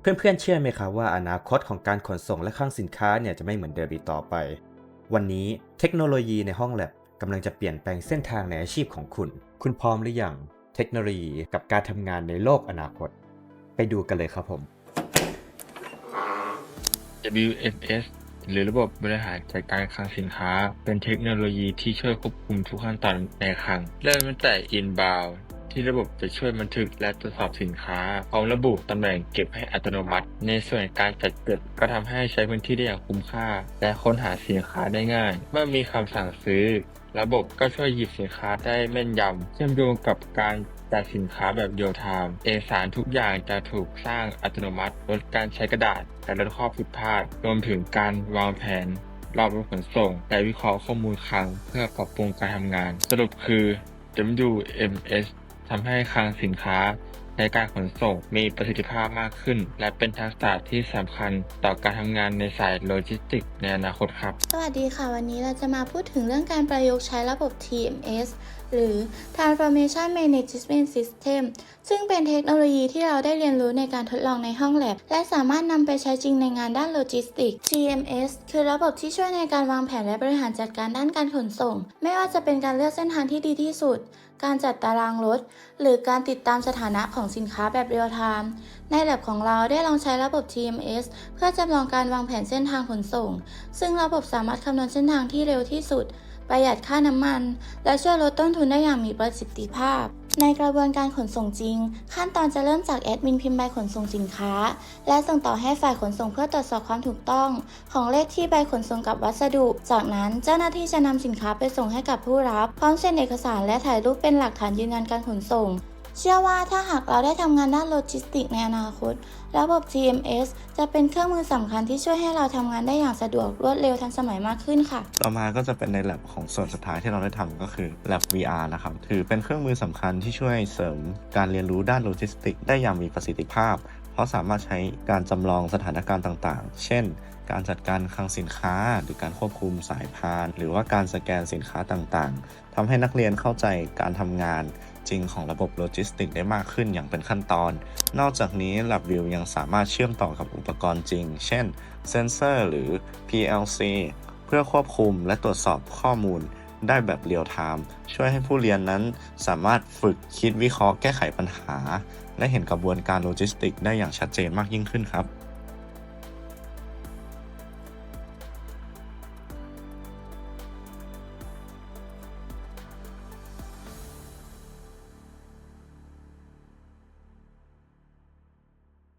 เพื่อนๆเชื่อไหมครับว่าอนาคตของการขนส่งและคลังสินค้าเนี่ยจะไม่เหมือนเดิมอีกต่อไป วันนี้เทคโนโลยีในห้องแลบกำลังจะเปลี่ยนแปลงเส้นทางในอาชีพของคุณ คุณพร้อมหรือยัง เทคโนโลยีกับการทำงานในโลกอนาคต ไปดูกันเลยครับผม WMS หรือระบบบริหารจัดการคลังสินค้า เป็นเทคโนโลยีที่ช่วยควบคุมทุกขั้นตอนในคลังเริ่มตั้งแต่ inbound ที่ระบบจะช่วยบันทึกและตรวจสอบสินค้าพร้อมระบุตำแหน่งเก็บให้อัตโนมัติ ในส่วนการจัดเก็บก็ทำให้ใช้พื้นที่ได้อย่างคุ้มค่า และค้นหาสินค้าได้ง่าย เมื่อมีคำสั่งซื้อ ระบบก็ช่วยหยิบสินค้าได้แม่นยำเชื่อมโยงกับการจัดสินค้าแบบเรียลไทม์เอกสารทุกอย่างจะถูกสร้างอัตโนมัติลดการใช้กระดาษและลดข้อผิดพลาดรวมถึงการวางแผนรอบรถขนส่งและวิเคราะห์ข้อมูลคลังเพื่อปรับปรุงการทำงาน สรุปคือ WMS ทำให้คลังสินค้าในการขนส่งมีประสิทธิภาพมากขึ้น และเป็นทักษะที่สำคัญต่อการทำงานในสายโลจิสติกในอนาคตครับ สวัสดีค่ะ วันนี้เราจะมาพูดถึงเรื่องการประยุกต์ใช้ระบบ TMS หรือ Transformation Management System ซึ่งเป็นเทคโนโลยีที่เราได้เรียนรู้ในการทดลองในห้องแลบ และสามารถนำไปใช้จริงในงานด้านโลจิสติก TMS คือระบบที่ช่วยในการวางแผนและบริหารจัดการด้านการขนส่ง ไม่ว่าจะเป็นการเลือกเส้นทางที่ดีที่สุด การจัดตารางรถ หรือการติดตามสถานะของสินค้าแบบเรียลไทม์ในแ a บของเราได้ลองใช้ระบบ TMS เพื่อจำลองการวางแผนเส้นทางขนส่ง ซึ่งระบบสามารถคำนวณเส้นทางที่เร็วที่สุด ประหยัดค่าน้ำมัน และช่วยลดต้นทุนได้อย่างมีประสิทธิภาพ ในกระบวนการขนส่งจริง ขั้นตอนจะเริ่มจากแอดมินพิมพ์ใบขนส่งสินค้า และส่งต่อให้ฝ่ายขนส่งเพื่อตรวจสอบความถูกต้อง ของเลขที่ใบขนส่งกับวัสดุ จากนั้นเจ้าหน้าที่จะนำสินค้าไปส่งให้กับผู้รับ พร้อมเซ็นเอกสารและถ่ายรูปเป็นหลักฐานยืนยันการขนส่ง เชื่อว่าถ้าหากเราได้ทำงานด้านโลจิสติกในอนาคต ระบบ TMS จะเป็นเครื่องมือสำคัญที่ช่วยให้เราทำงานได้อย่างสะดวกรวดเร็วทันสมัยมากขึ้นค่ะ ต่อมาก็จะเป็นใน lab ของส่วนสุดท้ายที่เราได้ทำก็คือ lab VR นะครับ ถือเป็นเครื่องมือสำคัญที่ช่วยเสริมการเรียนรู้ด้านโลจิสติก ได้อย่างมีประสิทธิภาพ เพราะสามารถใช้การจำลองสถานการณ์ต่างๆ เช่น การจัดการคลังสินค้า หรือการควบคุมสายพาน หรือว่าการสแกนสินค้าต่างๆทำให้นักเรียนเข้าใจการทำงานจริงของระบบโลจิสติกได้มากขึ้นอย่างเป็นขั้นตอน นอกจากนี้ LabVIEW ยังสามารถเชื่อมต่อกับอุปกรณ์จริง เช่น เซนเซอร์หรือ PLC เพื่อควบคุมและตรวจสอบข้อมูลได้แบบเรียลไทม์ช่วยให้ผู้เรียนนั้นสามารถฝึกคิดวิเคราะห์แก้ไขปัญหา และเห็นกระบวนการโลจิสติกได้อย่างชัดเจนมากยิ่งขึ้นครับ